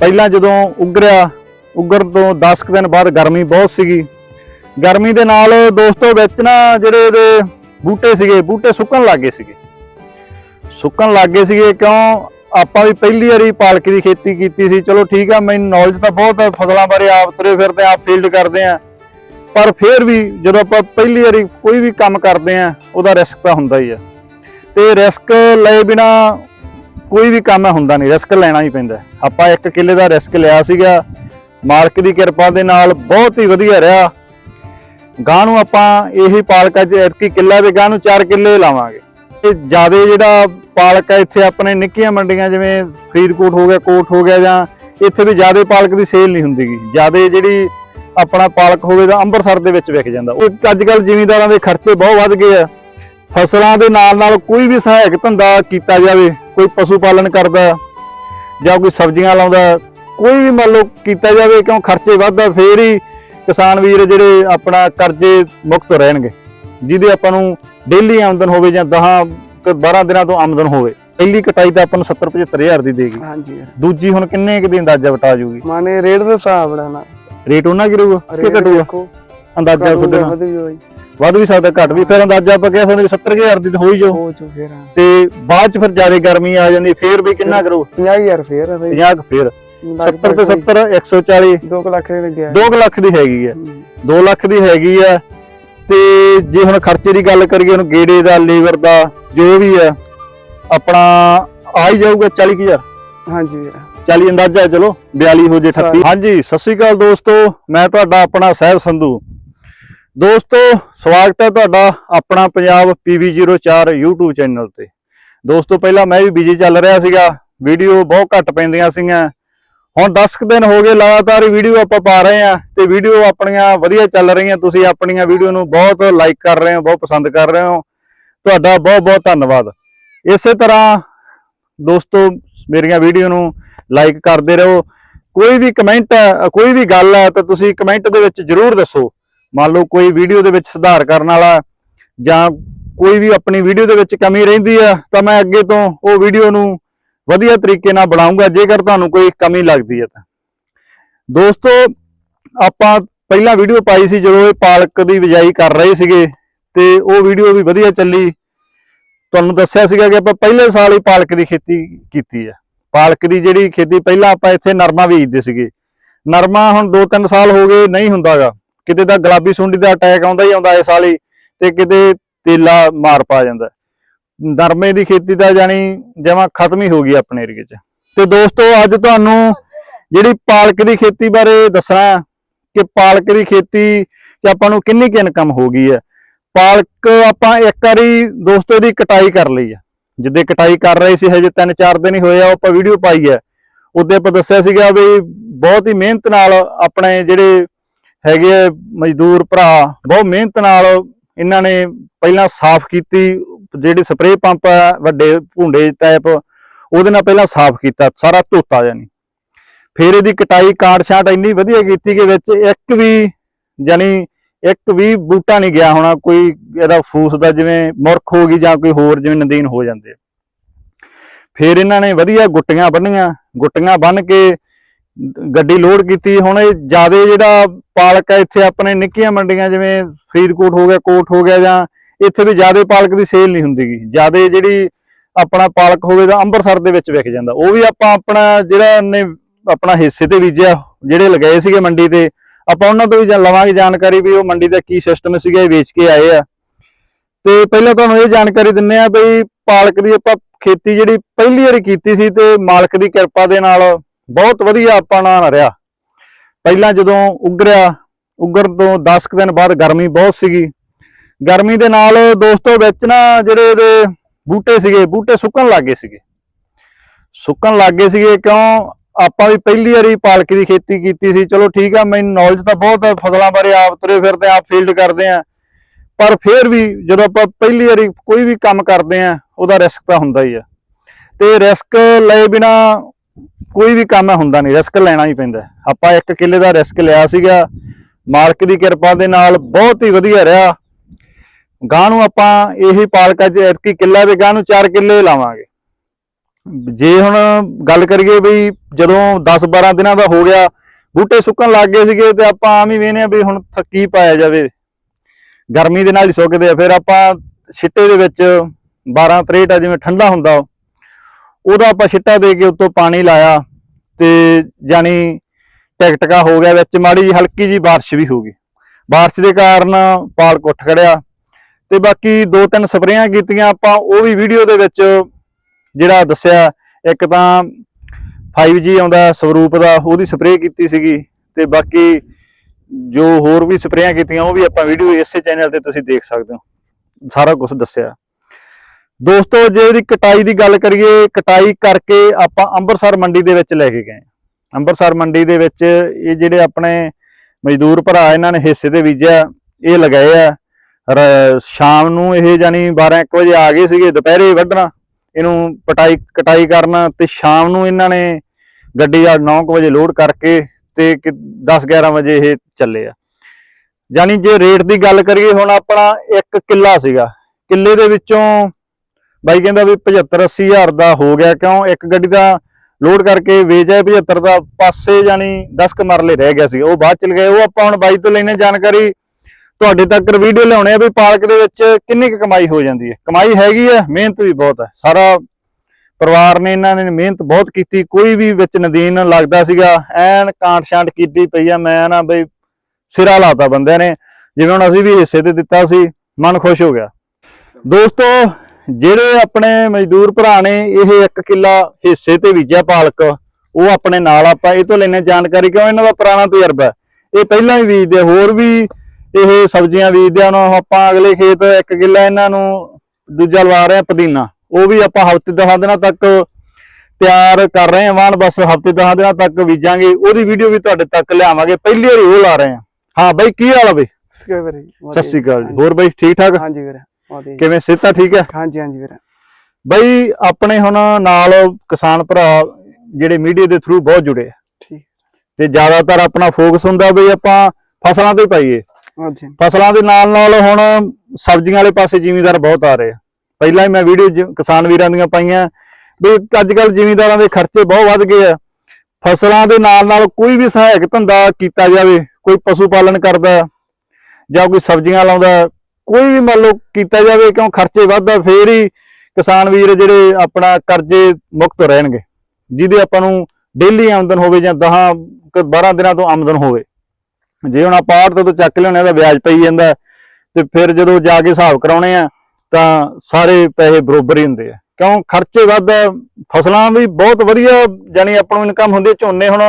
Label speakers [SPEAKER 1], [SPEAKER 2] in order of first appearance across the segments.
[SPEAKER 1] ਪਹਿਲਾਂ ਜਦੋਂ ਉਗਰਿਆ ਉਗਰ ਤੋਂ 10 ਕੁ ਦਿਨ ਬਾਅਦ ਗਰਮੀ ਬਹੁਤ ਸੀਗੀ। ਗਰਮੀ ਦੇ ਨਾਲ ਦੋਸਤੋ ਵਿੱਚ ਨਾ ਜਿਹੜੇ ਇਹਦੇ ਬੂਟੇ ਸੀਗੇ ਬੂਟੇ ਸੁੱਕਣ ਲੱਗੇ ਸੀਗੇ। ਸੁੱਕਣ ਲੱਗੇ ਸੀਗੇ ਕਿਉਂ? ਆਪਾਂ ਵੀ ਪਹਿਲੀ ਵਾਰੀ ਪਾਲਕ ਦੀ ਖੇਤੀ ਕੀਤੀ ਸੀ। ਚਲੋ ਠੀਕ ਆ ਮੈਨੂੰ ਨੌਲੇਜ ਤਾਂ ਬਹੁਤ ਹੈ ਫਸਲਾਂ ਬਾਰੇ ਆਪ ਤੁਰੇ ਫਿਰਦੇ ਆ, ਆਪ ਫੀਲਡ ਕਰਦੇ ਆ। ਪਰ ਫਿਰ ਵੀ ਜਦੋਂ ਆਪਾਂ ਪਹਿਲੀ ਵਾਰੀ ਕੋਈ ਵੀ ਕੰਮ ਕਰਦੇ ਆ ਉਹਦਾ ਰਿਸਕ ਤਾਂ ਹੁੰਦਾ ਹੀ ਆ। ਤੇ ਰਿਸਕ ਲਏ ਬਿਨਾ ਕੋਈ ਵੀ ਕੰਮ ਹੁੰਦਾ ਨਹੀਂ ਰਿਸਕ ਲੈਣਾ ਹੀ ਪੈਂਦਾ। ਆਪਾਂ ਇੱਕ ਕਿੱਲੇ ਦਾ ਰਿਸਕ ਲਿਆ ਸੀਗਾ, ਮਾਲਕ ਦੀ ਕਿਰਪਾ ਦੇ ਨਾਲ ਬਹੁਤ ਹੀ ਵਧੀਆ ਰਿਹਾ। ਗਾਂ ਨੂੰ ਆਪਾਂ ਇਹੀ ਪਾਲਕ ਅੱਜ ਐਤਕੀ ਕਿੱਲਾ ਦੇ ਗਾਂ ਨੂੰ 4 ਕਿੱਲੇ ਲਾਵਾਂਗੇ। ਇਹ ਜ਼ਿਆਦਾ ਜਿਹੜਾ ਪਾਲਕ ਹੈ ਇੱਥੇ ਆਪਣੇ ਨਿੱਕੀਆਂ ਮੰਡੀਆਂ ਜਿਵੇਂ ਫਰੀਦਕੋਟ ਹੋ ਗਿਆ, ਕੋਟ ਹੋ ਗਿਆ ਜਾਂ ਇੱਥੇ ਵੀ ਜ਼ਿਆਦਾ ਪਾਲਕ ਦੀ ਸੇਲ ਨਹੀਂ ਹੁੰਦੀਗੀ ਜ਼ਿਆਦਾ ਜਿਹੜੀ ਆਪਣਾ ਪਾਲਕ ਹੋਵੇ ਤਾਂ ਅੰਮ੍ਰਿਤਸਰ ਦੇ ਵਿੱਚ ਵਿਕ ਜਾਂਦਾ। ਉਹ ਅੱਜ ਕੱਲ ਜ਼ਿਮੀਂਦਾਰਾਂ ਦੇ ਖਰਚੇ ਬਹੁਤ ਵੱਧ ਗਏ ਆ। ਫਸਲਾਂ ਦੇ ਨਾਲ ਨਾਲ ਕੋਈ ਵੀ ਸਹਾਇਕ ਧੰਦਾ ਕੀਤਾ ਜਾਵੇ ਕੋਈ ਪਸ਼ੂ ਪਾਲਣ ਕਰਦਾ ਜਾਂ ਕੋਈ ਸਬਜ਼ੀਆਂ ਲਾਉਂਦਾ ਕੋਈ ਵੀ ਮੰਨ ਲਓ ਕੀਤਾ ਜਾਵੇ ਕਿਉਂ ਖਰਚੇ ਵੱਧਦਾ ਫੇਰ ਹੀ ਕਿਸਾਨ ਵੀਰ ਜਿਹੜੇ ਆਪਣਾ ਕਰਜ਼ੇ ਮੁਕਤ ਰਹਿਣਗੇ ਜਿਹਦੇ ਆਪਾਂ ਨੂੰ ਡੇਲੀ ਆਮਦਨ ਹੋਵੇ ਜਾਂ 10 ਤੇ 12 ਦਿਨਾਂ ਤੋਂ ਆਮਦਨ ਹੋਵੇ ਪਹਿਲੀ ਕਟਾਈ ਤਾਂ ਆਪਾਂ ਨੂੰ 70 75000 ਦੀ ਦੇਗੀ।
[SPEAKER 2] ਹਾਂਜੀ।
[SPEAKER 1] ਦੂਜੀ ਹੁਣ ਕਿੰਨੇ ਕੁ ਦੀ ਅੰਦਾਜ਼ਾ ਬਟਾ ਜੂਗੀ?
[SPEAKER 2] ਮਾਨੇ ਰੇਟ ਦੇ ਹਿਸਾਬ ਨਾਲ।
[SPEAKER 1] ਰੇਟ ਉਹਨਾਂ ਗਿਰੂਗਾ ਕਿ ਘਟੂਗਾ? ਅੰਦਾਜ਼ਾ ਤੁਹਾਡੇ ਨਾਲ। ਵੱਧ ਵੀ ਸਕਦਾ ਘਟ ਵੀ। ਫਿਰ ਅੰਦਾਜ਼ਾ ਆਪਾਂ ਕਹਿ ਸਕਦੇ ਵੀ 70000 ਦੀ ਤਾਂ ਹੋਈ ਜੋ
[SPEAKER 2] ਹੋ ਚੁ ਫੇਰ
[SPEAKER 1] ਤੇ ਬਾਅਦ ਚ ਫਿਰ ਜ਼ਿਆਦਾ ਗਰਮੀ ਆ ਜਾਂਦੀ ਫੇਰ ਵੀ ਕਿੰਨਾ ਕਰੋ?
[SPEAKER 2] 50000 ਫੇਰ ਹੈ
[SPEAKER 1] 50 ਕੁ ਫੇਰ। 70 ਤੇ 70 140
[SPEAKER 2] 2 ਲੱਖ ਦੇ ਲੱਗਿਆ
[SPEAKER 1] 2 ਲੱਖ ਦੀ ਹੈਗੀ ਹੈ।
[SPEAKER 2] ਹਮ,
[SPEAKER 1] 2 ਲੱਖ ਦੀ ਹੈਗੀ ਆ। ਤੇ ਜੇ ਹੁਣ ਖਰਚੇ ਦੀ ਗੱਲ ਕਰੀਏ ਹੁਣ ਗੇੜੇ ਦਾ ਲੇਬਰ ਦਾ ਜੋ ਵੀ ਆ ਆਪਣਾ ਆ ਹੀ ਜਾਊਗਾ 40000
[SPEAKER 2] ਹਾਂਜੀ। ਵੀਰ
[SPEAKER 1] 40 ਅੰਦਾਜ਼ਾ ਹੈ ਚਲੋ 42 ਹੋ ਜੇ 38 ਹਾਂਜੀ ਸਤਿ ਸ਼੍ਰੀ ਅਕਾਲ ਦੋਸਤੋ ਮੈਂ ਤੁਹਾਡਾ ਆਪਣਾ ਸਹਿਬ ਸੰਧੂ। ਦੋਸਤੋ, ਸਵਾਗਤ ਹੈ ਤੁਹਾਡਾ ਆਪਣਾ ਪੰਜਾਬ PV04 YouTube ਚੈਨਲ ਤੇ। ਦੋਸਤੋ, ਪਹਿਲਾਂ ਮੈਂ ਵੀ ਬਿਜ਼ੀ ਚੱਲ ਰਿਹਾ ਸੀਗਾ ਵੀਡੀਓ ਬਹੁਤ ਘੱਟ ਪੈਂਦੀਆਂ ਸੀਗੀਆਂ। ਹੁਣ 10 ਕੁ ਦਿਨ ਹੋ ਗਏ, ਲਗਾਤਾਰ ਵੀਡੀਓ ਆਪਾਂ ਪਾ ਰਹੇ ਆ ਤੇ ਵੀਡੀਓ ਆਪਣੀਆਂ ਵਧੀਆ ਚੱਲ ਰਹੀਆਂ। ਤੁਸੀਂ ਆਪਣੀਆਂ ਵੀਡੀਓ ਨੂੰ ਬਹੁਤ ਲਾਈਕ ਕਰ ਰਹੇ ਹੋ, ਬਹੁਤ ਪਸੰਦ ਕਰ ਰਹੇ ਹੋ। ਤੁਹਾਡਾ ਬਹੁਤ ਬਹੁਤ ਧੰਨਵਾਦ। ਇਸੇ ਤਰ੍ਹਾਂ ਦੋਸਤੋ, ਮੇਰੀਆਂ ਵੀਡੀਓ ਨੂੰ ਲਾਈਕ ਕਰਦੇ ਰਹੋ। ਕੋਈ ਵੀ ਕਮੈਂਟ ਹੈ, ਕੋਈ ਵੀ ਗੱਲ ਹੈ, ਤਾਂ ਤੁਸੀਂ ਕਮੈਂਟ ਦੇ ਵਿੱਚ ਜਰੂਰ ਦੱਸੋ। ਮੰਨ ਲਓ ਕੋਈ ਵੀਡੀਓ ਦੇ ਵਿੱਚ ਸੁਧਾਰ ਕਰਨ ਵਾਲਾ ਜਾਂ ਕੋਈ ਵੀ ਆਪਣੀ ਵੀਡੀਓ ਦੇ ਵਿੱਚ ਕਮੀ ਰਹਿੰਦੀ ਆ, ਤਾਂ ਮੈਂ ਅੱਗੇ ਤੋਂ ਉਹ ਵੀਡੀਓ ਨੂੰ ਵਧੀਆ ਤਰੀਕੇ ਨਾਲ ਬਣਾਉਂਗਾ ਜੇਕਰ ਤੁਹਾਨੂੰ ਕੋਈ ਕਮੀ ਲੱਗਦੀ ਹੈ ਤਾਂ। ਦੋਸਤੋ, ਆਪਾਂ ਪਹਿਲਾਂ ਵੀਡੀਓ ਪਾਈ ਸੀ ਜਦੋਂ ਇਹ ਪਾਲਕ ਦੀ ਬਿਜਾਈ ਕਰ ਰਹੇ ਸੀਗੇ, ਤੇ ਉਹ ਵੀਡੀਓ ਵੀ ਵਧੀਆ ਚੱਲੀ। ਤੁਹਾਨੂੰ ਦੱਸਿਆ ਸੀਗਾ ਕਿ ਆਪਾਂ ਪਹਿਲੇ ਸਾਲ ਹੀ ਪਾਲਕ ਦੀ ਖੇਤੀ ਕੀਤੀ ਹੈ ਪਾਲਕ ਦੀ ਜਿਹੜੀ ਖੇਤੀ ਪਹਿਲਾਂ ਆਪਾਂ ਇੱਥੇ ਨਰਮਾ ਬੀਜਦੇ ਸੀਗੇ। ਨਰਮਾ ਹੁਣ 2-3 ਸਾਲ ਹੋ ਗਏ ਨਹੀਂ ਹੁੰਦਾਗਾ। ਕਿਤੇ ਤਾਂ ਗੁਲਾਬੀ ਸੁੰਡੀ ਦਾ ਅਟੈਕ ਆਉਂਦਾ ਹੀ ਆਉਂਦਾ ਇਸ ਵਾਲੀ ਹੀ ਤੇ ਕਿਤੇ ਤੇਲਾ ਮਾਰ ਪਾ ਜਾਂਦਾ। ਨਰਮੇ ਦੀ ਖੇਤੀ ਤਾਂ ਜਾਨੀ ਜਮਾ ਖਤਮ ਹੀ ਹੋ ਗਈ ਆਪਣੇ ਏਰੀਏ 'ਚ। ਤੇ ਦੋਸਤੋ, ਅੱਜ ਤੁਹਾਨੂੰ ਜਿਹੜੀ ਪਾਲਕ ਦੀ ਖੇਤੀ ਬਾਰੇ ਦੱਸਣਾ ਕਿ ਪਾਲਕ ਦੀ ਖੇਤੀ 'ਚ ਆਪਾਂ ਨੂੰ ਕਿੰਨੀ ਕੁ ਇਨਕਮ ਹੋ ਗਈ ਹੈ। ਪਾਲਕ ਆਪਾਂ ਇੱਕ ਵਾਰੀ ਦੋਸਤੋ ਦੀ ਕਟਾਈ ਕਰ ਲਈ ਹੈ। ਜਿੱਦੇ ਕਟਾਈ ਕਰ ਰਹੇ ਸੀ ਹਜੇ 3-4 ਦਿਨ ਹੀ ਹੋਏ ਆ, ਉਹ ਆਪਾਂ ਵੀਡੀਓ ਪਾਈ ਹੈ। ਉਹਦੇ ਆਪਾਂ ਦੱਸਿਆ ਸੀਗਾ ਵੀ ਬਹੁਤ ਹੀ ਮਿਹਨਤ ਨਾਲ ਆਪਣੇ ਜਿਹੜੇ ਹੈਗੇ ਆ ਮਜ਼ਦੂਰ ਭਰਾ, ਬਹੁਤ ਮਿਹਨਤ ਨਾਲ ਇਹਨਾਂ ਨੇ ਪਹਿਲਾਂ ਸਾਫ਼ ਕੀਤੀ, ਜਿਹੜੇ ਸਪਰੇਅ ਪੰਪ ਆ, ਵੱਡੇ ਭੁੰਡੇ ਟਾਈਪ ਉਹਦੇ ਨਾਲ ਪਹਿਲਾਂ ਸਾਫ਼ ਕੀਤਾ, ਸਾਰਾ ਧੋਤਾ ਜਾਨੀ ਫਿਰ ਇਹਦੀ ਕਟਾਈ ਕਾਟ ਛਾਟ ਇੰਨੀ ਵਧੀਆ ਕੀਤੀ ਕਿ ਵਿੱਚ ਇੱਕ ਵੀ ਜਾਨੀ ਇੱਕ ਵੀ ਬੂਟਾ ਨਹੀਂ ਗਿਆ ਹੋਣਾ, ਕੋਈ ਇਹਦਾ ਫੂਸ ਦਾ ਜਿਵੇਂ ਮੁਰਖ ਹੋ ਗਈ ਜਾਂ ਕੋਈ ਹੋਰ ਜਿਵੇਂ ਨਦੀਨ ਹੋ ਜਾਂਦੇ ਫਿਰ ਇਹਨਾਂ ਨੇ ਵਧੀਆ ਗੁੱਟੀਆਂ ਬੰਨੀਆਂ, ਗੁੱਟੀਆਂ ਬੰਨ ਕੇ ਗੱਡੀ ਲੋਡ ਕੀਤੀ, ਹੁਣ ਇਹ ਜ਼ਿਆਦਾ ਜਿਹੜਾ ਪਾਲਕ ਹੈ ਇੱਥੇ ਆਪਣੇ ਨਿੱਕੀਆਂ ਮੰਡੀਆਂ ਜਿਵੇਂ ਫਰੀਦਕੋਟ ਹੋ ਗਿਆ, ਕੋਟ ਹੋ ਗਿਆ ਜਾਂ ਇੱਥੇ ਵੀ ਜ਼ਿਆਦਾ ਪਾਲਕ ਦੀ ਸੇਲ ਨਹੀਂ ਹੁੰਦੀਗੀ ਜ਼ਿਆਦਾ ਜਿਹੜੀ ਆਪਣਾ ਪਾਲਕ ਹੋਵੇ ਤਾਂ ਅੰਮ੍ਰਿਤਸਰ ਦੇ ਵਿੱਚ ਵਿਕ ਜਾਂਦਾ। ਉਹ ਵੀ ਆਪਾਂ ਆਪਣਾ ਜਿਹੜਾ ਨੇ ਆਪਣਾ ਹਿੱਸੇ ਤੇ ਬੀਜਿਆ, ਜਿਹੜੇ ਲਗਾਏ ਸੀਗੇ ਮੰਡੀ ਤੇ, ਆਪਾਂ ਉਹਨਾਂ ਤੋਂ ਵੀ ਲਵਾਂਗੇ ਜਾਣਕਾਰੀ ਵੀ ਉਹ ਮੰਡੀ ਦਾ ਕੀ ਸਿਸਟਮ ਸੀਗਾ, ਇਹ ਵੇਚ ਕੇ ਆਏ ਆ। ਤੇ ਪਹਿਲਾਂ ਤੁਹਾਨੂੰ ਇਹ ਜਾਣਕਾਰੀ ਦਿੰਨੇ ਆ ਬਈ ਪਾਲਕ ਦੀ ਆਪਾਂ ਖੇਤੀ ਜਿਹੜੀ ਪਹਿਲੀ ਵਾਰੀ ਕੀਤੀ ਸੀ ਤੇ ਮਾਲਕ ਦੀ ਕਿਰਪਾ ਦੇ ਨਾਲ ਬਹੁਤ ਵਧੀਆ ਆਪਾਂ ਨਾਲ ਰਿਹਾ। ਪਹਿਲਾਂ ਜਦੋਂ ਉਗਰਿਆ ਉਗਰ ਤੋਂ 10 ਕੁ ਦਿਨ ਬਾਅਦ ਗਰਮੀ ਬਹੁਤ ਸੀਗੀ। ਗਰਮੀ ਦੇ ਨਾਲ ਦੋਸਤੋ ਵਿੱਚ ਨਾ ਜਿਹੜੇ ਇਹਦੇ ਬੂਟੇ ਸੀਗੇ ਬੂਟੇ ਸੁੱਕਣ ਲੱਗੇ ਸੀਗੇ। ਸੁੱਕਣ ਲੱਗੇ ਸੀਗੇ ਕਿਉਂ? ਆਪਾਂ ਵੀ ਪਹਿਲੀ ਵਾਰੀ ਪਾਲਕ ਦੀ ਖੇਤੀ ਕੀਤੀ ਸੀ। ਚਲੋ ਠੀਕ ਆ ਮੈਨੂੰ ਨੌਲੇਜ ਤਾਂ ਬਹੁਤ ਹੈ ਫਸਲਾਂ ਬਾਰੇ ਆਪ ਤੁਰੇ ਫਿਰਦੇ ਆ, ਆਪ ਫੀਲਡ ਕਰਦੇ ਆ। ਪਰ ਫਿਰ ਵੀ ਜਦੋਂ ਆਪਾਂ ਪਹਿਲੀ ਵਾਰੀ ਕੋਈ ਵੀ ਕੰਮ ਕਰਦੇ ਆ ਉਹਦਾ ਰਿਸਕ ਤਾਂ ਹੁੰਦਾ ਹੀ ਆ। ਤੇ ਰਿਸਕ ਲਏ ਬਿਨਾ ਕੋਈ ਵੀ ਕੰਮ ਹੁੰਦਾ ਨਹੀਂ ਰਿਸਕ ਲੈਣਾ ਹੀ ਪੈਂਦਾ। ਆਪਾਂ ਇੱਕ ਕਿੱਲੇ ਦਾ ਰਿਸਕ ਲਿਆ ਸੀਗਾ, ਮਾਲਕ ਦੀ ਕਿਰਪਾ ਦੇ ਨਾਲ ਬਹੁਤ ਹੀ ਵਧੀਆ ਰਿਹਾ। ਗਾਂ ਨੂੰ ਆਪਾਂ ਇਹੀ ਪਾਲਕ ਅੱਜ ਐਤਕੀ ਕਿੱਲਾ ਦੇ ਗਾਂ ਨੂੰ 4 ਕਿੱਲੇ ਲਾਵਾਂਗੇ। ਜੇ ਹੁਣ ਗੱਲ ਕਰੀਏ ਵੀ ਜਦੋਂ 10 12 ਦਿਨਾਂ ਦਾ ਹੋ ਗਿਆ, ਬੂਟੇ ਸੁੱਕਣ ਲੱਗ ਗਏ ਸੀਗੇ ਤੇ ਆਪਾਂ ਆਮ ਹੀ ਵੇਨੇ ਆ ਵੀ ਹੁਣ ਥ- ਕੀ ਪਾਇਆ ਜਾਵੇ। ਗਰਮੀ ਦੇ ਨਾਲ ਹੀ ਸੁੱਕਦੇ ਆ, ਫਿਰ ਆਪਾਂ ਛਿੱਟੇ ਦੇ ਵਿੱਚ 12 63 ਆ, ਜਿਵੇਂ ਠੰਡਾ ਹੁੰਦਾ ਉਹਦਾ ਆਪਾਂ ਛਿੱਟਾ ਦੇ ਕੇ ਉੱਤੋਂ ਪਾਣੀ ਲਾਇਆ ਤੇ ਜਾਨੀ ਟਿਕਟਕਾ ਹੋ ਗਿਆ ਵਿੱਚ, ਮਾੜੀ ਜੀ ਹਲਕੀ ਜੀ ਬਾਰਿਸ਼ ਵੀ ਹੋ ਗਈ। ਬਾਰਿਸ਼ ਦੇ ਕਾਰਨ ਪਾਲ ਕੁੱਠ ਖੜਿਆ ਤੇ ਬਾਕੀ ਦੋ ਤਿੰਨ ਸਪਰੇਆਂ ਕੀਤੀਆਂ, ਆਪਾਂ ਉਹ ਵੀ ਵੀਡੀਓ ਦੇ ਵਿੱਚ ਜਿਹੜਾ ਦੱਸਿਆ, ਇੱਕ ਤਾਂ 5G ਆਉਂਦਾ ਸਵਰੂਪ ਦਾ, ਉਹਦੀ ਸਪਰੇਅ ਕੀਤੀ ਸੀਗੀ ਤੇ ਬਾਕੀ ਜੋ ਹੋਰ ਵੀ ਸਪਰੇਆਂ ਕੀਤੀਆਂ, ਉਹ ਵੀ ਆਪਾਂ ਵੀਡੀਓ ਇਸੇ ਚੈਨਲ ਤੇ ਤੁਸੀਂ ਦੇਖ ਸਕਦੇ ਹੋ। ਸਾਰਾ ਕੁਝ ਦੱਸਿਆ। ਦੋਸਤੋ, ਜੇ ਇਹਦੀ ਕਟਾਈ ਦੀ ਗੱਲ ਕਰੀਏ, ਕਟਾਈ ਕਰਕੇ ਆਪਾਂ ਅੰਮ੍ਰਿਤਸਰ ਮੰਡੀ ਦੇ ਵਿੱਚ ਲੈ ਕੇ ਗਏ ਅੰਮ੍ਰਿਤਸਰ ਮੰਡੀ ਦੇ ਵਿੱਚ ਇਹ ਜਿਹੜੇ ਆਪਣੇ ਮਜ਼ਦੂਰ ਭਰਾ ਇਹਨਾਂ ਨੇ ਹਿੱਸੇ ਦੇ ਬੀਜਿਆ, ਇਹ ਲਗਾਏ ਆ। ਰ- ਸ਼ਾਮ ਨੂੰ ਇਹ ਜਾਨੀ 12 1 ਵਜੇ ਆ ਗਏ ਸੀਗੇ, ਦੁਪਹਿਰੇ ਵੱਢਣਾ। ਇਹਨੂੰ ਪਟਾਈ, ਕਟਾਈ ਕਰਨਾ ਤੇ ਸ਼ਾਮ ਨੂੰ ਇਹਨਾਂ ਨੇ ਗੱਡੀ ਆ 9 ਵਜੇ ਲੋਡ ਕਰਕੇ ਤੇ 10 11 ਵਜੇ ਇਹ ਚੱਲੇ ਆ। ਜਾਨੀ ਜੇ ਰੇਟ ਦੀ ਗੱਲ ਕਰੀਏ, ਹੁਣ ਆਪਣਾ ਇੱਕ ਕਿੱਲਾ ਸੀਗਾ। ਕਿੱਲੇ ਦੇ ਵਿੱਚੋਂ ਬਾਈ ਕਹਿੰਦਾ ਵੀ 75 80 ਹਜ਼ਾਰ ਦਾ ਹੋ ਗਿਆ, ਕਿਉਂ? ਇੱਕ ਗੱਡੀ ਦਾ ਲੋਡ ਕਰਕੇ ਵੇਚ ਆਏ 75 ਦਾ ਪਾਸੇ ਜਾਨੀ 10 ਕ ਮਰਲੇ ਰਹਿ ਗਿਆ ਸੀ, ਉਹ ਬਾਅਦ ਚਲ ਗਏ। ਉਹ ਆਪਾਂ ਹੁਣ ਬਾਈ ਤੋਂ ਲੈਣੇ ਜਾਣਕਾਰੀ, ਤੁਹਾਡੇ ਤੱਕ ਵੀਡੀਓ ਲਿਆਉਣੇ ਆ ਵੀ ਪਾਰਕ ਦੇ ਵਿੱਚ ਕਿੰਨੀ ਕੁ ਕਮਾਈ ਹੋ ਜਾਂਦੀ ਹੈ? ਕਮਾਈ ਹੈਗੀ ਹੈ, ਮਿਹਨਤ ਵੀ ਬਹੁਤ ਹੈ। ਸਾਰਾ ਪਰਿਵਾਰ ਨੇ ਇਹਨਾਂ ਨੇ ਮਿਹਨਤ ਬਹੁਤ ਕੀਤੀ, ਕੋਈ ਵੀ ਵਿੱਚ ਨਦੀਨ ਲੱਗਦਾ ਸੀਗਾ, ਐਨ ਕਾਂਟ ਛਾਂਟ ਕੀਤੀ ਪਈ ਆ, ਮੈਂ ਨਾ ਬਈ ਸਿਰਾ ਲਾਤਾ ਬੰਦਿਆਂ ਨੇ, ਜਿਵੇਂ ਹੁਣ ਅਸੀਂ ਵੀ ਹਿੱਸੇ ਤੇ ਦਿੱਤਾ ਸੀ, ਮਨ ਖੁਸ਼ ਹੋ ਗਿਆ। ਦੋਸਤੋ ਜਿਹੜੇ ਆਪਣੇ ਮਜ਼ਦੂਰ ਭਰਾ ਨੇ ਇਹ ਇੱਕ ਕਿੱਲਾ ਹਿੱਸੇ ਤੇ ਬੀਜਿਆ ਪਾਲਕ ਉਹ ਆਪਣੇ ਨਾਲ ਆਪਾਂ ਇਹ ਤੋਂ ਲੈਣੇ ਜਾਣਕਾਰੀ ਕਿਉਂ? ਇਹਨਾਂ ਦਾ ਪੁਰਾਣਾ ਤਜਰਬਾ। ਇਹ ਪਹਿਲਾਂ ਹੀ ਬੀਜਦੇ ਹੋਰ ਵੀ ਇਹ ਸਬਜ਼ੀਆਂ ਬੀਜਦੇ ਆ ਹੁਣ ਆਪਾਂ ਅਗਲੇ ਖੇਤ ਇੱਕ ਕਿੱਲਾ ਇਹਨਾਂ ਨੂੰ ਦੂਜਾ ਲਵਾ ਰਹੇ ਆ ਪੁਦੀਨਾ। ਉਹ ਵੀ ਆਪਾਂ ਹਫ਼ਤੇ ਦਸਾਂ ਦਿਨਾਂ ਤੱਕ ਤਿਆਰ ਕਰ ਰਹੇ ਹਾਂ। ਵਾਣ ਬਸ ਹਫ਼ਤੇ ਦਸਾਂ ਦਿਨਾਂ ਤੱਕ ਬੀਜਾਂਗੇ। ਉਹਦੀ ਵੀਡੀਓ ਵੀ ਤੁਹਾਡੇ ਤੱਕ ਲਿਆਵਾਂਗੇ। ਪਹਿਲੀ ਵਾਰੀ ਉਹ ਲਾ ਰਹੇ ਹਾਂ। ਹਾਂ ਬਾਈ ਕੀ ਹਾਲ ਆ ਬਈ? ਸਤਿ ਸ਼੍ਰੀ ਅਕਾਲ ਜੀ ਹੋਰ ਬਾਈ ਠੀਕ ਠਾਕ?
[SPEAKER 2] ਹਾਂਜੀ ਵੀਰੇ।
[SPEAKER 1] ਕਿਵੇਂ ਸਿਹਤਾਂ ਠੀਕ ਹੈ?
[SPEAKER 2] ਹਾਂਜੀ ਹਾਂਜੀ ਵੀਰੇ।
[SPEAKER 1] ਬਈ ਆਪਣੇ ਹੁਣ ਨਾਲ ਕਿਸਾਨ ਭਰਾ ਜਿਹੜੇ ਮੀਡੀਆ ਦੇ ਥਰੂ ਬਹੁਤ ਜੁੜੇ ਆ।
[SPEAKER 2] ਠੀਕ।
[SPEAKER 1] ਤੇ ਜ਼ਿਆਦਾਤਰ ਆਪਣਾ ਫੋਕਸ ਹੁੰਦਾ ਬਈ ਆਪਾਂ ਫਸਲਾਂ ਤੇ ਪਾਈਏ।
[SPEAKER 2] ਹਾਂਜੀ।
[SPEAKER 1] ਫਸਲਾਂ ਦੇ ਨਾਲ ਨਾਲ ਹੁਣ ਸਬਜ਼ੀਆਂ ਵਾਲੇ ਪਾਸੇ ਜ਼ਿਮੀਂਦਾਰ ਬਹੁਤ ਆ ਰਹੇ ਆ। ਪਹਿਲਾਂ ਹੀ ਮੈਂ ਵੀਡੀਓ ਕਿਸਾਨ ਵੀਰਾਂ ਦੀਆਂ ਪਾਈਆਂ। ਵੀ ਅੱਜ ਕੱਲ ਜ਼ਿਮੀਂਦਾਰਾਂ ਦੇ ਖਰਚੇ ਬਹੁਤ ਵੱਧ ਗਏ ਆ। ਫਸਲਾਂ ਦੇ ਨਾਲ ਨਾਲ ਕੋਈ ਵੀ ਸਹਾਇਕ ਧੰਦਾ ਕੀਤਾ ਜਾਵੇ ਕੋਈ ਪਸ਼ੂ ਪਾਲਣ ਕਰਦਾ ਜਾਂ ਕੋਈ ਸਬਜ਼ੀਆਂ ਲਾਉਂਦਾ ਕੋਈ ਵੀ ਮੰਨ ਲਓ ਕੀਤਾ ਜਾਵੇ ਕਿਉਂ ਖਰਚੇ ਵੱਧਦਾ ਫੇਰ ਹੀ ਕਿਸਾਨ ਵੀਰ ਜਿਹੜੇ ਆਪਣਾ ਕਰਜ਼ੇ ਮੁਕਤ ਰਹਿਣਗੇ ਜਿਹਦੇ ਆਪਾਂ ਨੂੰ ਡੇਲੀ ਆਮਦਨ ਹੋਵੇ ਜਾਂ 10 12 ਦਿਨਾਂ ਤੋਂ ਆਮਦਨ ਹੋਵੇ। ਜੇ ਹੁਣ ਆਪਾਂ ਆੜਤ ਤੋਂ ਚੱਕ ਲਿਆਉਣੇ ਦਾ ਵਿਆਜ ਪਈ ਜਾਂਦਾ ਤੇ ਫਿਰ ਜਦੋਂ ਜਾ ਕੇ ਹਿਸਾਬ ਕਰਾਉਣੇ ਆ ਤਾਂ ਸਾਰੇ ਪੈਸੇ ਬਰੋਬਰ ਹੀ ਹੁੰਦੇ ਆ। ਕਿਉਂ? ਖਰਚੇ ਵੱਧ ਆ, ਫਸਲਾਂ ਵੀ ਬਹੁਤ ਵਧੀਆ ਜਾਨੀ ਆਪਾਂ ਨੂੰ ਇਨਕਮ ਹੁੰਦੀ ਝੋਨੇ ਹੁਣ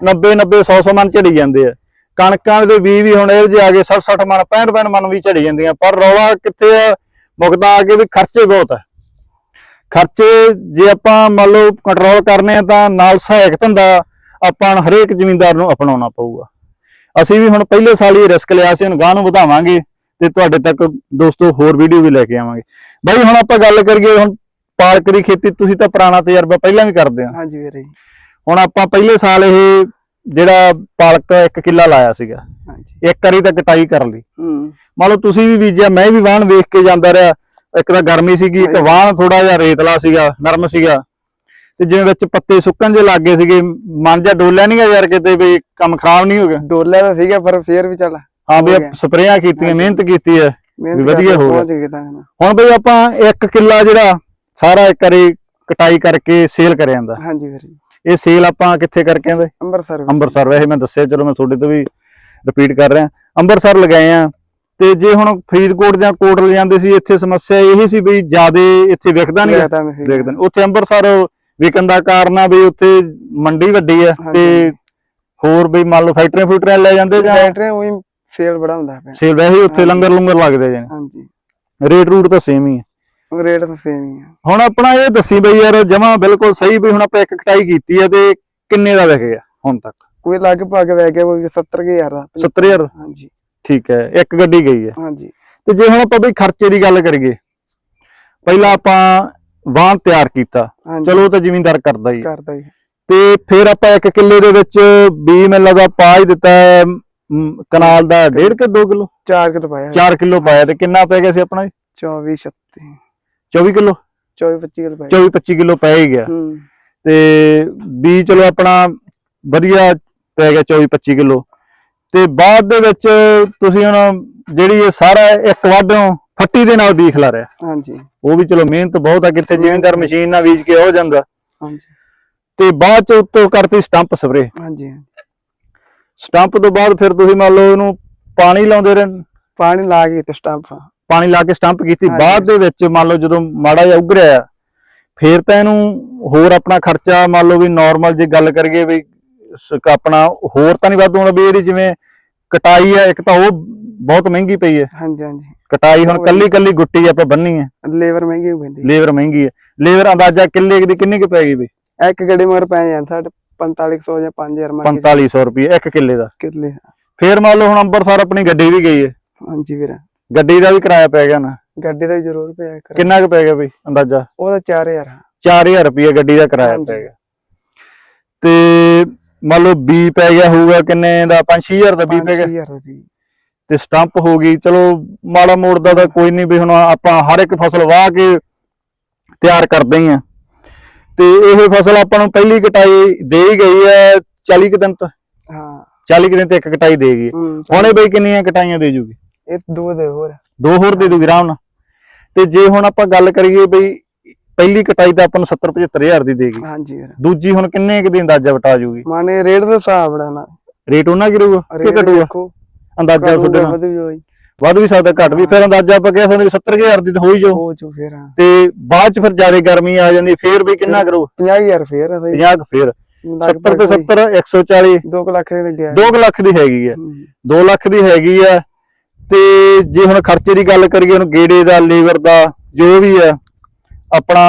[SPEAKER 1] 90 90 100 100 ਮਨ ਝੜੀ ਜਾਂਦੇ ਆ। ਕਣਕਾਂ ਦੇ ਬੀਜ ਵੀ ਹੁਣ ਇਹ ਜੇ ਆ ਗਏ 60 60 ਮਨ 65 65 ਮਨ ਵੀ ਝੜੀ ਜਾਂਦੀਆਂ ਪਰ ਰੌਲਾ ਕਿੱਥੇ ਆ? ਮੁਕਦਾ ਆ ਕੇ ਵੀ ਖਰਚੇ ਬਹੁਤ ਆ। ਖਰਚੇ ਜੇ ਆਪਾਂ ਮੰਨ ਲਓ ਕੰਟਰੋਲ ਕਰਨੇ ਆ ਤਾਂ ਨਾਲ ਸਹਾਇਕ ਧੰਦਾ ਆਪਾਂ ਹਰੇਕ ਜ਼ਮੀਂਦਾਰ ਨੂੰ ਅਪਣਾਉਣਾ ਪਊਗਾ। ਅਸੀਂ ਵੀ ਹੁਣ ਪਹਿਲੇ ਸਾਲ ਹੀ ਰਿਸਕ ਲਿਆ ਸੀ ਹੁਣ ਗਾਂ ਨੂੰ ਵਧਾਵਾਂਗੇ ਤੇ ਤੁਹਾਡੇ ਤੱਕ ਦੋਸਤੋ ਹੋਰ ਵੀਡੀਓ ਵੀ ਲੈ ਕੇ ਆਵਾਂਗੇ। ਬਾਈ ਹੁਣ ਆਪਾਂ ਗੱਲ ਕਰੀਏ ਹੁਣ ਪਾਲਕ ਦੀ ਖੇਤੀ ਤੁਸੀਂ ਤਾਂ ਪੁਰਾਣਾ ਤਜਰਬਾ ਪਹਿਲਾਂ ਵੀ ਕਰਦੇ ਆ।
[SPEAKER 2] ਹਾਂਜੀ ਵੀਰੇ।
[SPEAKER 1] ਹੁਣ ਆਪਾਂ ਪਹਿਲੇ ਸਾਲ ਇਹ ਜਿਹੜਾ ਪਾਲਕ ਇੱਕ ਕਿੱਲਾ ਲਾਇਆ ਸੀਗਾ।
[SPEAKER 2] ਹਾਂਜੀ।
[SPEAKER 1] ਇੱਕ ਵਾਰੀ ਤਾਂ ਕਟਾਈ ਕਰ ਲਈ।
[SPEAKER 2] ਹੂੰ।
[SPEAKER 1] ਮੰਨ ਲਓ ਤੁਸੀਂ ਵੀ ਬੀਜਿਆ ਮੈਂ ਵੀ ਵਾਹਣ ਵੇਖ ਕੇ ਜਾਂਦਾ ਰਿਹਾ। ਇੱਕ ਤਾਂ ਗਰਮੀ ਸੀਗੀ ਇੱਕ ਵਾਹਣ ਥੋੜਾ ਜਿਹਾ ਰੇਤਲਾ ਸੀਗਾ ਨਰਮ ਸੀਗਾ। ਤੇ ਜਿਵੇਂ ਵਿੱਚ ਪੱਤੇ ਸੁੱਕਣ ਜੇ ਲੱਗੇ ਸੀਗੇ ਮਨ ਜਿਹਾ ਡੋਲਿਆ ਨਹੀਂ ਯਾਰ ਕਿਤੇ ਵੀ ਕੰਮ ਖਰਾਬ ਨਹੀਂ ਹੋ ਗਿਆ।
[SPEAKER 2] ਡੋਲਿਆ ਤਾਂ ਸੀਗਾ ਪਰ ਫੇਰ ਵੀ ਚੱਲ
[SPEAKER 1] ਹਾਂ ਵੀ। ਸਪਰੇਆਂ ਕੀਤੀਆਂ
[SPEAKER 2] ਹਾਂਜੀ।
[SPEAKER 1] ਮਿਹਨਤ ਕੀਤੀ ਹੈ। ਵਧੀਆ ਹੋ ਗਿਆ। ਹੁਣ ਬਈ ਆਪਾਂ ਇੱਕ ਕਿੱਲਾ ਜਿਹੜਾ ਸਾਰਾ ਇੱਕ ਵਾਰੀ ਕਟਾਈ ਕਰਕੇ ਸੇਲ ਕਰਿਆ ਜਾਂਦਾ।
[SPEAKER 2] ਹਾਂਜੀ ਵੀਰੇ ਜੀ।
[SPEAKER 1] ਇਹ ਸੇਲ ਆਪਾਂ ਕਿੱਥੇ ਕਰਕੇ ਆਂਦੇ
[SPEAKER 2] ਅੰਮ੍ਰਿਤਸਰ।
[SPEAKER 1] ਅੰਮ੍ਰਿਤਸਰ ਵੈਸੇ ਮੈਂ ਦੱਸਿਆ ਚਲੋ ਮੈਂ ਤੁਹਾਡੇ ਤੋਂ ਵੀ ਰਿਪੀਟ ਕਰ ਰਿਹਾ। ਅੰਮ੍ਰਿਤਸਰ ਲਗਾਏ ਆ। ਤੇ ਜੇ ਹੁਣ ਫਰੀਦਕੋਟ ਜਾਂ ਕੋਟ ਲੈ ਜਾਂਦੇ ਸੀ ਇੱਥੇ ਸਮੱਸਿਆ ਇਹ ਸੀ ਵੀ ਜਿਆਦੇ ਇੱਥੇ ਵਿਕਦਾ ਨਹੀਂ। ਦੇਖਦੇ ਉੱਥੇ ਅੰਮ੍ਰਿਤਸਰ ਵਿਕਣ ਦਾ ਕਾਰਨ ਆ ਵੀ ਉੱਥੇ ਮੰਡੀ ਵੱਡੀ ਆ। ਤੇ ਹੋਰ ਵੀ ਮੰਨ ਲਓ ਫੈਕਟਰੀਆਂ ਫੂਟਰੀਆਂ ਲੈ ਜਾਂਦੇ ਜਾਂ
[SPEAKER 2] ਫੈਕਟਰੀ ਉਹੀ ਸੇਲ ਬੜਾ ਹੁੰਦਾ ਪਿਆ।
[SPEAKER 1] ਸੇਲ ਵੈਸੇ ਉੱਥੇ। ਲੰਗਰ ਲੰਗਰ ਲੱਗਦੇ ਜਾਂ
[SPEAKER 2] ਹਾਂਜੀ।
[SPEAKER 1] ਰੇਟ ਰੂਟ ਤਾਂ ਸੇਮ ਹੀ ਆ।
[SPEAKER 2] ਰੇਟ ਤਾਂ ਸੇਮ ਹੀ ਆ।
[SPEAKER 1] ਹੁਣ ਆਪਣਾ ਇਹ ਦੱਸੀ ਬਈ ਯਾਰ ਜਮਾ ਬਿਲਕੁਲ ਸਹੀ ਵੀ ਹੁਣ ਆਪਾਂ ਇੱਕ ਕਟਾਈ ਕੀਤੀ ਆ ਤੇ ਕਿੰਨੇ ਦਾ ਵਿਕ ਗਿਆ ਹੁਣ ਤੱਕ?
[SPEAKER 2] ਕੋਈ ਲਗਭਗ ਵੈ ਗਿਆ ਕੋਈ 70000 ਦਾ।
[SPEAKER 1] 70000
[SPEAKER 2] ਹਾਂਜੀ।
[SPEAKER 1] ਠੀਕ ਹੈ ਇੱਕ ਗੱਡੀ ਗਈ ਹੈ।
[SPEAKER 2] ਹਾਂਜੀ।
[SPEAKER 1] ਤੇ ਜੇ ਹੁਣ ਆਪਾਂ ਬਈ ਖਰਚੇ ਦੀ ਗੱਲ ਕਰੀਏ ਪਹਿਲਾਂ ਆਪਾਂ ਵਾਹਨ ਤਿਆਰ ਕੀਤਾ। ਚਲੋ ਤਾਂ ਜ਼ਿਮੀਂਦਾਰ ਕਰਦਾ ਹੀ ਹੈ।
[SPEAKER 2] ਕਰਦਾ ਜੀ
[SPEAKER 1] ਤੇ ਫਿਰ ਆਪਾਂ ਇੱਕ ਕਿੱਲੇ ਦੇ ਵਿੱਚ 20 ਮਿਲ ਦਾ ਪਾ ਹੀ ਦਿੱਤਾ ਹੈ, ਕਨਾਲ ਦਾ 1.5 ਕਿ 2 ਕਿਲੋ?
[SPEAKER 2] 4 ਕਿਲੋ ਪਾਇਆ।
[SPEAKER 1] 4 ਕਿਲੋ ਪਾਇਆ ਤੇ ਕਿੰਨਾ ਪੈ ਗਿਆ ਸੀ ਆਪਣਾ
[SPEAKER 2] 24 36
[SPEAKER 1] 24 ਕਿਲੋ?
[SPEAKER 2] 24 25 ਕਿਲੋ ਪੈ
[SPEAKER 1] 24 25 ਕਿਲੋ ਪੈ ਹੀ ਗਿਆ। ਤੇ ਬੀ ਚਲੋ ਆਪਣਾ ਵਧੀਆ ਪੈ ਗਿਆ 24 25 ਕਿਲੋ। ਤੇ ਬਾਅਦ ਦੇ ਵਿੱਚ ਤੁਸੀਂ ਹੁਣ ਜਿਹੜੀ ਇਹ ਸਾਰਾ ਇੱਕ ਵਾਢੋਂ ਫੱਟੀ ਦੇ ਨਾਲ ਬੀਖ ਲਾ ਰਿਹਾ।
[SPEAKER 2] ਹਾਂਜੀ।
[SPEAKER 1] ਉਹ ਵੀ ਚਲੋ ਮਿਹਨਤ ਬਹੁਤ ਆ ਕਿਤੇ ਜ਼ਿਮੀਂਦਾਰ ਮਸ਼ੀਨ ਨਾਲ ਬੀਜ ਕੇ ਹੋ ਜਾਂਦਾ
[SPEAKER 2] ਹਾਂਜੀ।
[SPEAKER 1] ਤੇ ਬਾਅਦ ਚ ਉੱਤੋਂ ਕਰਤੀ ਸਟੰਪ ਸਪਰੇ
[SPEAKER 2] ਹਾਂਜੀ।
[SPEAKER 1] ਸਟੰਪ ਤੋਂ ਬਾਅਦ ਫਿਰ ਤੁਸੀਂ ਮੰਨ ਲਓ ਇਹਨੂੰ ਪਾਣੀ ਲਾਉਂਦੇ ਰਹੇ
[SPEAKER 2] ਪਾਣੀ ਲਾ ਕੇ ਤੇ ਸਟੰਪ।
[SPEAKER 1] ਪਾਣੀ ਲਾ ਕੇ ਸਟੰਪ ਕੀਤੀ। ਬਾਅਦ ਦੇ ਵਿੱਚ ਮੰਨ ਲਓ ਜਦੋਂ ਮਾੜਾ ਜਿਹਾ ਉਗਰਿਆ ਫਿਰ ਤਾਂ ਇਹਨੂੰ ਹੋਰ ਆਪਣਾ ਖਰਚਾ ਮੰਨ ਲਓ ਵੀ ਨਾਰਮਲ ਜੇ ਗੱਲ ਕਰੀਏ ਵੀ ਆਪਣਾ ਹੋਰ ਤਾਂ ਨਹੀਂ ਵਾਧੂ ਹੋਣਾ ਵੀ ਇਹਦੀ ਜਿਵੇਂ ਕਟਾਈ ਆ ਇੱਕ ਤਾਂ ਉਹ ਬਹੁਤ ਮਹਿੰਗੀ ਪਈ ਹੈ।
[SPEAKER 2] ਹਾਂਜੀ ਹਾਂਜੀ।
[SPEAKER 1] ਕਟਾਈ ਹੁਣ ਕੱਲੀ ਕੱਲੀ ਗੁੱਟੀ ਆਪਾਂ ਬੰਨੀ ਹੈ।
[SPEAKER 2] ਲੇਬਰ ਮਹਿੰਗੀ ਹੋ ਪੈਂਦੀ
[SPEAKER 1] ਲੇਬਰ ਮਹਿੰਗੀ ਹੈ। ਲੇਬਰ ਅੰਦਾਜ਼ਾ ਕਿੱਲੇ ਦੀ ਕਿੰਨੀ ਕੁ ਪੈ ਗਈ ਬਈ
[SPEAKER 2] ਇੱਕ ਗੱਡੀ ਮਗਰ ਪੈ ਜਾਂਦਾ ਸਾਡੇ 4500 ਜਾਂ 5000 ਮੰਨ ਕੇ
[SPEAKER 1] 4500 ਰੁਪਏ ਇੱਕ ਕਿੱਲੇ ਦਾ।
[SPEAKER 2] ਕਿੱਲੇ
[SPEAKER 1] ਫੇਰ ਮੰਨ ਲਓ ਹੁਣ ਅੰਮ੍ਰਿਤਸਰ ਆਪਣੀ ਗੱਡੀ ਵੀ ਗਈ ਹੈ।
[SPEAKER 2] ਹਾਂਜੀ ਵੀਰ।
[SPEAKER 1] ਗੱਡੀ ਦਾ ਵੀ ਕਿਰਾਇਆ ਪੈ ਗਿਆ ਨਾ?
[SPEAKER 2] ਗੱਡੀ ਦਾ ਵੀ ਜ਼ਰੂਰ ਪਿਆ ਕਰ
[SPEAKER 1] ਕਿੰਨਾ ਕੁ ਪੈ ਗਿਆ ਬਈ ਅੰਦਾਜ਼ਾ?
[SPEAKER 2] ਉਹਦਾ 4000
[SPEAKER 1] 4000 ਰੁਪਏ ਗੱਡੀ ਦਾ ਕਿਰਾਇਆ। ਪੈ ਗਿਆ। ਤੇ ਮੰਨ ਲਓ ਬੀ ਪੈ ਗਿਆ ਹੋਊਗਾ ਕਿੰਨੇ ਦਾ? 5-6000 ਦਾ ਬੀ ਪੈ ਗਿਆ।
[SPEAKER 2] 5000 ਦੀ
[SPEAKER 1] ਤੇ ਸਟੰਪ ਹੋ ਗਈ। ਚਲੋ ਮਾੜਾ ਮੋੜ ਦਾ ਤਾਂ ਕੋਈ ਨਹੀਂ ਵੀ ਹੁਣ ਆਪਾਂ ਹਰ ਇੱਕ ਫਸਲ ਵਾਹ ਕੇ ਤਿਆਰ ਕਰਦੇ ਹੀ ਆ। ਤੇ ਇਹ ਫਸਲ ਆਪਾਂ ਨੂੰ ਪਹਿਲੀ ਕਟਾਈ ਦੇ ਹੀ ਗਈ ਹੈ 40 ਕੁ ਦਿਨ ਤੋਂ।
[SPEAKER 2] ਹਾਂ।
[SPEAKER 1] 40 ਕੁ ਦਿਨ ਤੇ ਇੱਕ ਕਟਾਈ ਦੇ ਗਈ ਹੁਣ ਇਹ ਬਈ ਕਿੰਨੀਆਂ ਕਟਾਈਆਂ ਦੇ ਜੂਗੀ?
[SPEAKER 2] ਇਹ ਦੋ ਦੇ ਹੋਰ।
[SPEAKER 1] ਦੋ ਹੋਰ ਦੇ ਦੂਗੀ ਆਰਾਮ ਨਾਲ ਤੇ ਜੇ ਹੁਣ ਆਪਾਂ ਗੱਲ ਕਰੀਏ ਬਈ ਪਹਿਲੀ ਕਟਾਈ ਤਾਂ ਆਪਾਂ ਨੂੰ 70 75000 ਦੀ ਦੇਗੀ
[SPEAKER 2] ਹਾਂਜੀ ਵੀਰ।
[SPEAKER 1] ਦੂਜੀ ਹੁਣ ਕਿੰਨੇ ਕੁ ਦੀ ਅੰਦਾਜ਼ਾ ਵਟਾ ਜੂਗੀ?
[SPEAKER 2] ਮਾਨੇ ਰੇਟ ਦਾ ਹਿਸਾਬ ਬੜਾਣਾ
[SPEAKER 1] ਰੇਟ ਉਹਨਾਂ ਕੀ ਰਹੂਗਾ? ਕਿ ਘਟੂਗਾ? ਅੰਦਾਜ਼ਾ ਤੁਹਾਡੇ ਨਾਲ।
[SPEAKER 2] ਵਧੂ
[SPEAKER 1] ਵੀ ਸਕਦਾ ਘਟ ਵੀ। ਫਿਰ ਅੰਦਾਜ਼ਾ ਆਪਾਂ ਕਹਿ ਸਕਦੇ ਵੀ 70000 ਦੀ ਤਾਂ ਹੋ ਹੀ ਜਾਓ
[SPEAKER 2] ਹੋ ਜੂ ਫੇਰ
[SPEAKER 1] ਤੇ ਬਾਅਦ ਚ ਫਿਰ ਜ਼ਿਆਦਾ ਗਰਮੀ ਆ ਜਾਂਦੀ ਫੇਰ ਵੀ ਕਿੰਨਾ ਕਰੂ
[SPEAKER 2] 50000 ਫੇਰ ਸਹੀ
[SPEAKER 1] 50 ਕੁ ਫੇਰ। 70 ਤੇ 70 140
[SPEAKER 2] 2 ਲੱਖ ਦੇ ਲੱਗਿਆ
[SPEAKER 1] 2 ਲੱਖ ਦੀ ਹੈਗੀ ਆ।
[SPEAKER 2] ਹੂੰ,
[SPEAKER 1] 2 ਲੱਖ ਦੀ ਹੈਗੀ ਆ। ਤੇ ਜੇ ਹੁਣ ਖਰਚੇ ਦੀ ਗੱਲ ਕਰੀਏ ਹੁਣ ਗੇੜੇ ਦਾ ਲੇਬਰ ਦਾ ਜੋ ਵੀ ਆ ਆਪਣਾ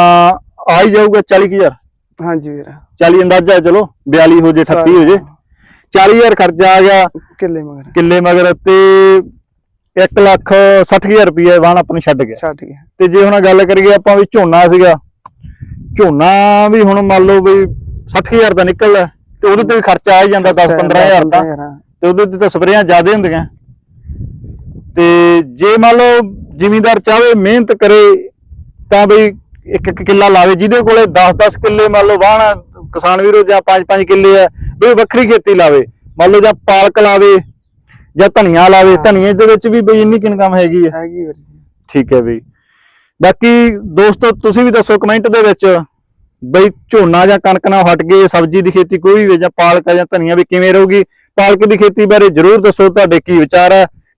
[SPEAKER 1] ਆ ਹੀ ਜਾਊਗਾ 40000
[SPEAKER 2] ਹਾਂਜੀ ਵੀਰ।
[SPEAKER 1] 40 ਅੰਦਾਜ਼ਾ ਹੈ ਚਲੋ 42 ਹੋ ਜੇ 38 ਹੋ ਜੇ। 40000 ਖਰਚਾ ਆ ਗਿਆ
[SPEAKER 2] ਕਿੱਲੇ ਮਗਰ।
[SPEAKER 1] ਕਿੱਲੇ ਮਗਰ ਤੇ 1 ਲੱਖ 60000 ਰੁਪਏ ਵਾਹਨ ਆਪਾਂ ਨੂੰ ਛੱਡ ਗਿਆ।
[SPEAKER 2] ਛੱਡ ਗਿਆ।
[SPEAKER 1] ਤੇ ਜੇ ਹੁਣ ਗੱਲ ਕਰੀਏ ਆਪਾਂ ਵੀ ਝੋਨਾ ਸੀਗਾ ਝੋਨਾ ਵੀ ਹੁਣ ਮੰਨ ਲਓ ਵੀ 60000 ਦਾ ਨਿਕਲਦਾ ਤੇ ਉਹਦੇ ਤੇ ਵੀ ਖਰਚਾ ਆ ਹੀ ਜਾਂਦਾ 10 15000 ਦਾ।
[SPEAKER 2] 15,000 ਹਾਂ।
[SPEAKER 1] ਤੇ ਉਹਦੇ ਤੇ ਤਾਂ ਸਪਰੇਆਂ ਜ਼ਿਆਦੇ ਹੁੰਦੀਆਂ। ਤੇ ਜੇ ਮੰਨ ਲਓ ਜ਼ਿਮੀਂਦਾਰ ਚਾਹੇ ਮਿਹਨਤ ਕਰੇ ਤਾਂ ਬਈ ਇੱਕ ਇੱਕ ਕਿੱਲਾ ਲਾਵੇ ਜਿਹਦੇ ਕੋਲੇ 10-10 ਕਿੱਲੇ ਮੰਨ ਲਓ ਵਾਹਣ ਕਿਸਾਨ ਵੀਰੋ ਜਾਂ 5-5 ਕਿੱਲੇ ਆ ਵੀ ਵੱਖਰੀ ਖੇਤੀ ਲਾਵੇ। ਮੰਨ ਲਓ ਜਾਂ ਪਾਲਕ ਲਾਵੇ ਜਾਂ ਧਨੀਆ ਲਾਵੇ। ਧਨੀਏ ਦੇ ਵਿੱਚ ਵੀ ਬਈ ਇੰਨੀ ਕਿ ਇਨਕਮ ਹੈਗੀ ਹੈ
[SPEAKER 2] ਹੈਗੀ ਵੀਰ।
[SPEAKER 1] ਠੀਕ ਹੈ ਬਈ। ਬਾਕੀ ਦੋਸਤੋ ਤੁਸੀਂ ਵੀ ਦੱਸੋ ਕਮੈਂਟ ਦੇ ਵਿੱਚ ਬਈ ਝੋਨਾ ਜਾਂ ਕਣਕ ਨਾਲ ਹਟ ਕੇ ਸਬਜ਼ੀ ਦੀ ਖੇਤੀ ਕੋਈ ਵੀ ਜਾਂ ਪਾਲਕ ਜਾਂ ਧਨੀਆ ਵੀ ਕਿਵੇਂ ਰਹੂਗੀ? ਪਾਲਕ ਦੀ ਖੇਤੀ ਬਾਰੇ ਜਰੂਰ ਦੱਸੋ ਤੁਹਾਡੇ ਕੀ ਵਿਚਾਰ ਹੈ